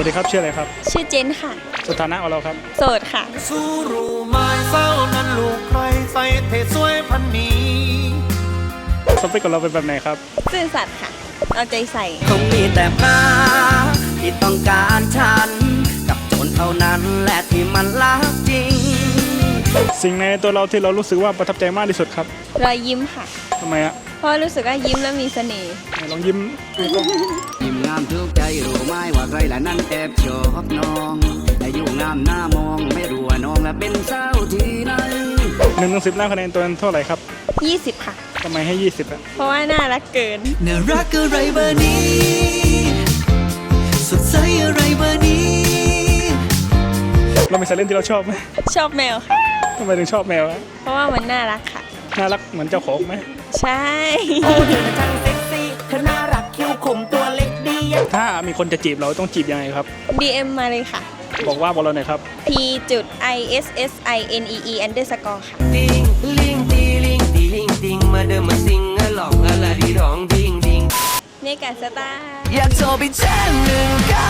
วัสดีครับชื่ออะไรครับ ชื่อเจนค่ะ สถานะของเราครับ โสดค่ะ สู้รู้ไม้เศร้านั้นลูกใครใส่เทสวยพันนี้สเปคของเราเป็นแบบไหนครับ ซื่อสัตย์ค่ะ เอาใจใส่ คงมีแต่พระที่ต้องการฉัน กับโจรเท่านั้นแหละที่มันรักจริง สิ่งในตัวเราที่เรารู้สึกว่าประทับใจมากที่สุดครับรอยยิ้มค่ะ ทำไมอะเพราะรู้สึกว่ายิ้มแล้วมีเสน่ห์ ไหนลองยิ้มให้กล้อง ยิ้มงามทุก ใจรู้ไหมว่าใครละนั้นแอบชอบน้องแต่อยู่งามหน้ามองไม่รู้ว่าน้องละเป็นสาวที่ไหนหนึ่งถึงสิบแล้วคะแนนตัวนั้นเท่าไหร่ครับ20 ค่ะ ทำไมให้ยี่สิบอะเพราะว่าน่ารักเกิน น่ารักอะไรเบอร์นี้ สดใสอะไรเบอร์นี้ เรามีสัตว์เล่นที่เราชอบไหมชอบแมวค่ะ ทำไมถึงชอบแมวอะเพราะว่ามันน่ารักค่ะ น่ารักเหมือนเจ้าของไหมใช่ ถ้ามีคนจะจีบเราต้องจีบยังไงครับ DM มาเลยค่ะ บอกว่าบอกเราหน่อยครับ p จุด i s s i n e e underscore ค่ะ ติงลิงตีลิงตีลิงติงมาเดิมมาซิงอะหลองอะละดีร้องดิงดิง เนกาสตาร์ อยากโทรไปแจ้งหนึ่งเก้า